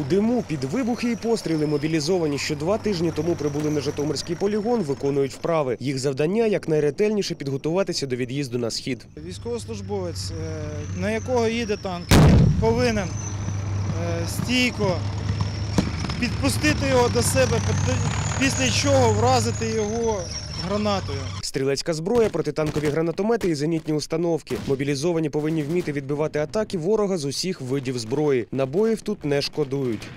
У диму під вибухи і постріли мобілізовані, що два тижні тому прибули на Житомирський полігон, виконують вправи. Їх завдання якнайретельніше підготуватися до від'їзду на схід. Військовослужбовець, е, на якого їде танк, повинен е, стійко підпустити його до себе, після чого вразити його гранатою. Стрілецька зброя, протитанкові гранатомети і зенітні установки. Мобілізовані повинні вміти відбивати атаки ворога з усіх видів зброї. Набоїв тут не шкодують.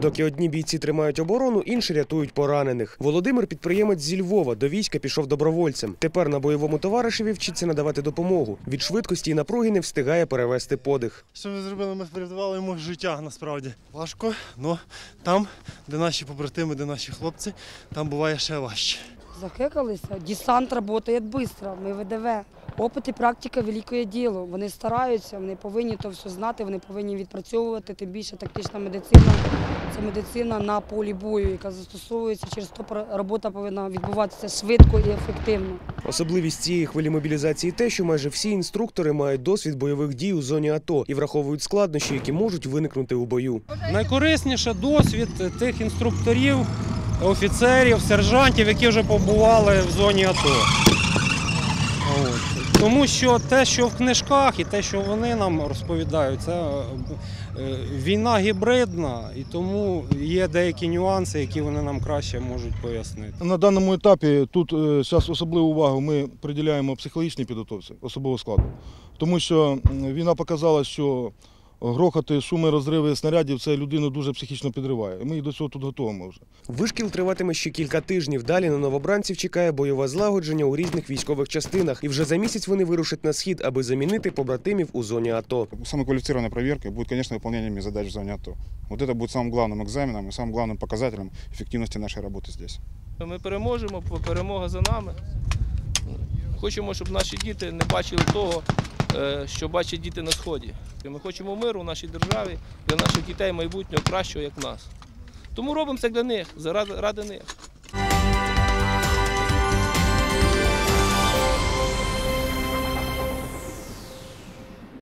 Доки одні бійці тримають оборону, інші рятують поранених. Володимир, підприємець зі Львова, до війська пішов добровольцем. Тепер на бойовому товаришеві вчиться надавати допомогу. Від швидкості і напруги не встигає перевести подих. Що ми зробили? Ми врятували йому життя насправді. Важко, але там, де наші побратими, де наші хлопці, там буває ще важче. Захекалися. Десант працює швидко, ми ВДВ. Опит і практика велике діло. Вони стараються, вони повинні то все знати, вони повинні відпрацьовувати. Тим більше тактична медицина це медицина на полі бою, яка застосовується. Через то робота повинна відбуватися швидко і ефективно. Особливість цієї хвилі мобілізації те, що майже всі інструктори мають досвід бойових дій у зоні АТО і враховують складнощі, які можуть виникнути у бою. Найкорисніше досвід тих інструкторів, офіцерів, сержантів, які вже побували в зоні АТО. От. Тому що те, що в книжках, і те, що вони нам розповідають, це е, е, війна гібридна, і тому є деякі нюанси, які вони нам краще можуть пояснити. На даному етапі тут зараз особливу увагу ми приділяємо психологічній підготовці особового складу, тому що війна показала, що грохоти, шуми, розриви снарядів це людину дуже психічно підриває. І Ми і до цього тут готовимо вже. Вишкіл триватиме ще кілька тижнів. Далі на новобранців чекає бойове злагодження у різних військових частинах. І вже за місяць вони вирушать на схід, аби замінити побратимів у зоні АТО. Самой квалифицированной проверкой будет, конечно, выполнение задач в зоне АТО. Вот это будет самым главным экзаменом и самым главным показателем эффективности нашей работы здесь. Ми переможемо, перемога за нами. Хочемо, щоб наші діти не бачили того, е, що бачать діти на сході. Ми хочемо миру в нашій державі для наших дітей майбутнього кращого, як в нас. Тому робимо це для них, заради ради них.